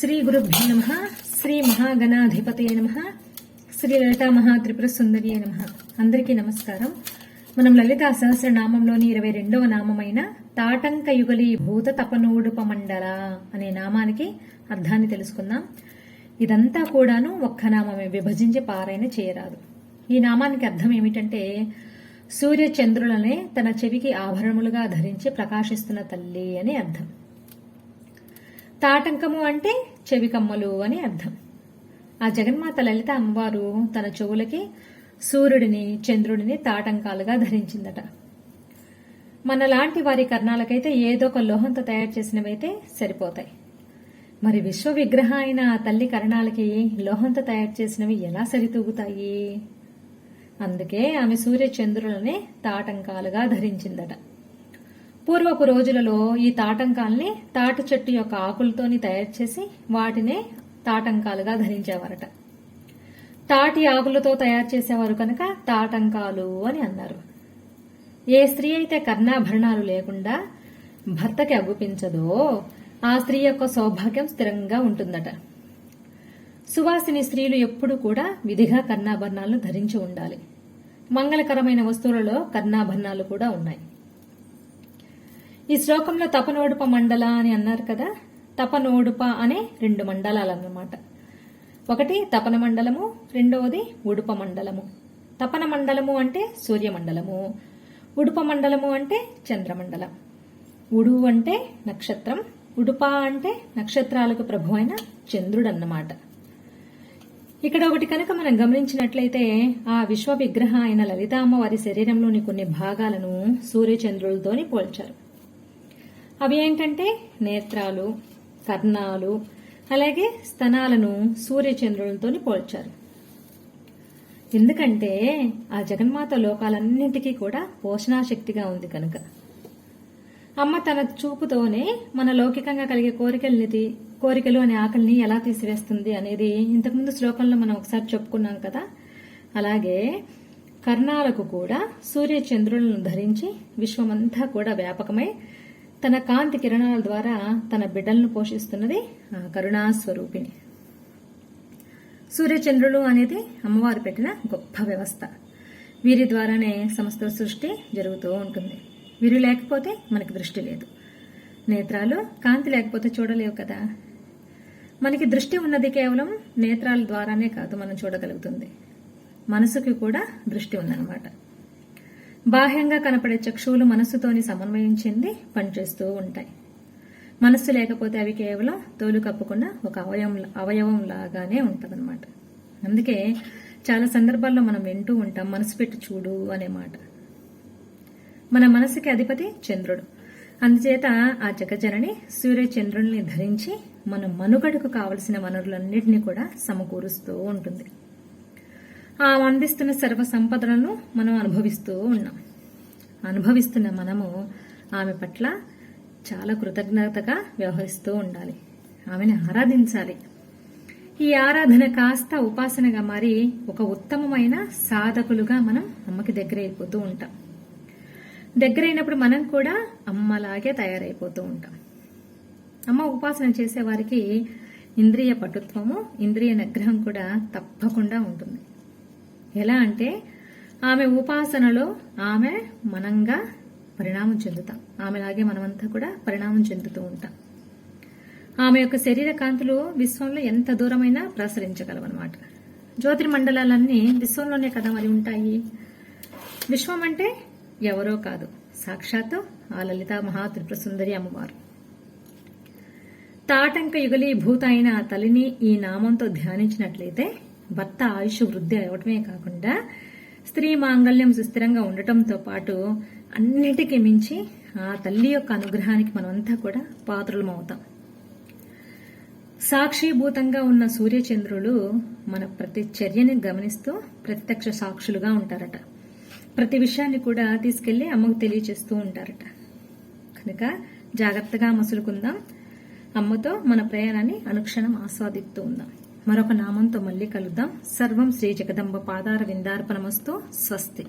శ్రీ గురుభ్యో నమ. శ్రీ మహాగణాధిపతయ నమ. శ్రీ లలితా మహాత్రిపుర సుందరియే నమ. అందరికీ నమస్కారం. మనం లలితా సహస్రనామంలోని ఇరవై రెండవ నామమైన తాటంక యుగలి భూత తపనూడుప మండల అనే నామానికి అర్థాన్ని తెలుసుకుందాం. ఇదంతా కూడాను ఒక్క నామమే విభజించి పారాయణ చేయరాదు. ఈ నామానికి అర్థం ఏమిటంటే సూర్య చంద్రులనే తన చెవికి ఆభరణములుగా ధరించి ప్రకాశిస్తున్న తల్లి అని అర్థం. తాటంకము అంటే చెవికమ్మలు అని అర్థం. ఆ జగన్మాత లలిత అమ్మవారు తన చెవులకి సూర్యుడిని చంద్రుడిని తాటంకాలుగా ధరించిందట. మనలాంటి వారి కర్ణాలకైతే ఏదో ఒక లోహంతో తయారు చేసినవైతే సరిపోతాయి. మరి విశ్వ విగ్రహ అయిన ఆ తల్లి కరణాలకి లోహంతో తయారు చేసినవి ఎలా సరితూగుతాయి? అందుకే ఆమె సూర్య చంద్రులని తాటంకాలుగా ధరించిందట. పూర్వపు రోజులలో ఈ తాటంకాల్ని తాటి చెట్టు యొక్క ఆకులతోని తయారు చేసి వాటినే తాటంకాలుగా ధరించేవారట. తాటి ఆకులతో తయారు చేసేవారు కనుక తాటంకాలు అని అన్నారు. ఏ స్త్రీ అయితే కర్ణాభరణాలు లేకుండా భర్తకి అగుపించదో ఆ స్త్రీ యొక్క సౌభాగ్యం స్థిరంగా ఉంటుందట. సువాసిని స్త్రీలు ఎప్పుడు కూడా విధిగా కర్ణాభరణాలను ధరించి ఉండాలి. మంగళకరమైన వస్తువులలో కర్ణాభరణాలు కూడా ఉన్నాయి. ఈ శ్లోకంలో తపనోడుప మండల అని అన్నారు కదా తపనోడుప అనే రెండు మండలాలు అన్నమాట. ఒకటి తపన మండలము రెండవది ఉడుప మండలము. తపన మండలము అంటే సూర్యమండలము ఉడుప మండలము అంటే చంద్రమండలం. ఉడు అంటే నక్షత్రం ఉడుప అంటే నక్షత్రాలకు ప్రభు అయిన చంద్రుడు అన్నమాట ఇక్కడ ఒకటి కనుక మనం గమనించినట్లయితే ఆ విశ్వ విగ్రహ అయిన లలితామ్మ వారి శరీరంలోని కొన్ని భాగాలను సూర్యచంద్రులతోని పోల్చారు. అవి ఏంటంటే నేత్రాలు కర్ణాలు అలాగే స్తనాలను సూర్యచంద్రులతో పోల్చారు. ఎందుకంటే ఆ జగన్మాత లోకాలన్నింటికీ కూడా పోషణాశక్తిగా ఉంది కనుక. అమ్మ తన చూపుతోనే మన లౌకికంగా కలిగే కోరికల్ని కోరికలు అనే ఆకలిని ఎలా తీసివేస్తుంది అనేది ఇంతకుముందు శ్లోకంలో మనం ఒకసారి చెప్పుకున్నాం కదా. అలాగే కర్ణాలకు కూడా సూర్య చంద్రులను ధరించి విశ్వమంతా కూడా వ్యాపకమై తన కాంతి కిరణాల ద్వారా తన బిడ్డలను పోషిస్తున్నది ఆ కరుణాస్వరూపిణి. సూర్యచంద్రులు అనేది అమ్మవారు పెట్టిన గొప్ప వ్యవస్థ. వీరి ద్వారానే సమస్త సృష్టి జరుగుతూ ఉంటుంది. వీరు లేకపోతే మనకి దృష్టి లేదు. నేత్రాలు కాంతి లేకపోతే చూడలేవు కదా. మనకి దృష్టి ఉన్నది కేవలం నేత్రాల ద్వారానే కాదు మనం చూడగలుగుతుంది. మనసుకి కూడా దృష్టి ఉందన్నమాట. బాహ్యంగా కనపడే చక్షువులు మనస్సుతోని సమన్వయం చెంది పనిచేస్తూ ఉంటాయి. మనస్సు లేకపోతే అవి కేవలం తోలు కప్పుకున్న ఒక అవయవం అవయవం లాగానే ఉంటదన్నమాట. అందుకే చాలా సందర్భాల్లో మనం వింటూ ఉంటాం మనసు పెట్టి చూడు అనే మాట. మన మనసుకి అధిపతి చంద్రుడు. అందుచేత ఆ జగజనని సూర్య చంద్రుల్ని ధరించి మన మనుగడకు కావలసిన వనరులన్నింటినీ కూడా సమకూరుస్తూ ఉంటుంది. అందిస్తున్న సర్వ సంపదలను మనం అనుభవిస్తూ ఉన్నాం. అనుభవిస్తున్న మనము ఆమె పట్ల చాలా కృతజ్ఞతగా వ్యవహరిస్తూ ఉండాలి. ఆమెను ఆరాధించాలి. ఈ ఆరాధన కాస్త ఉపాసనగా మారి ఒక ఉత్తమమైన సాధకులుగా మనం అమ్మకి దగ్గర అయిపోతూ ఉంటాం. దగ్గరైనప్పుడు మనం కూడా అమ్మలాగే తయారైపోతూ ఉంటాం. అమ్మ ఉపాసన చేసేవారికి ఇంద్రియ పటుత్వము ఇంద్రియ నిగ్రహం కూడా తప్పకుండా ఉంటుంది. ఎలా అంటే ఆమె ఉపాసనలో ఆమె మనంగా పరిణామం చెందుతాం. ఆమెలాగే మనమంతా కూడా పరిణామం చెందుతూ ఉంటాం. ఆమె యొక్క శరీర కాంతులు విశ్వంలో ఎంత దూరమైనా ప్రసరించగలవన్నమాట. జ్యోతిర్మండలాలన్నీ విశ్వంలోనే కదా మరి ఉంటాయి? విశ్వం అంటే ఎవరో కాదు. సాక్షాత్తు ఆ లలిత మహాత్రిపుర సుందరి అమ్మవారు. తాటంక యుగలీ భూత అయిన ఆ తల్లిని ఈ నామంతో ధ్యానించినట్లయితే భర్త ఆయుష్ వృద్ధి అవటమే కాకుండా స్త్రీ మాంగళ్యం సుస్థిరంగా ఉండటంతో పాటు అన్నిటికీ మించి ఆ తల్లి యొక్క అనుగ్రహానికి మనమంతా కూడా పాత్రలమవుతాం. సాక్షిభూతంగా ఉన్న సూర్యచంద్రులు మన ప్రతి చర్యని గమనిస్తూ ప్రత్యక్ష సాక్షులుగా ఉంటారట. ప్రతి విషయాన్ని కూడా తీసుకెళ్ళి అమ్మకు తెలియచేస్తూ ఉంటారట. కనుక జాగ్రత్తగా మసులుకుందాం. అమ్మతో మన ప్రయాణాన్ని అనుక్షణం ఆస్వాదిస్తూ ఉందాం. మరొక నామంతో మళ్ళీ కలుద్దాం. సర్వం శ్రీ జగదంబ పాదార విందార్పణమస్తు. స్వస్తి.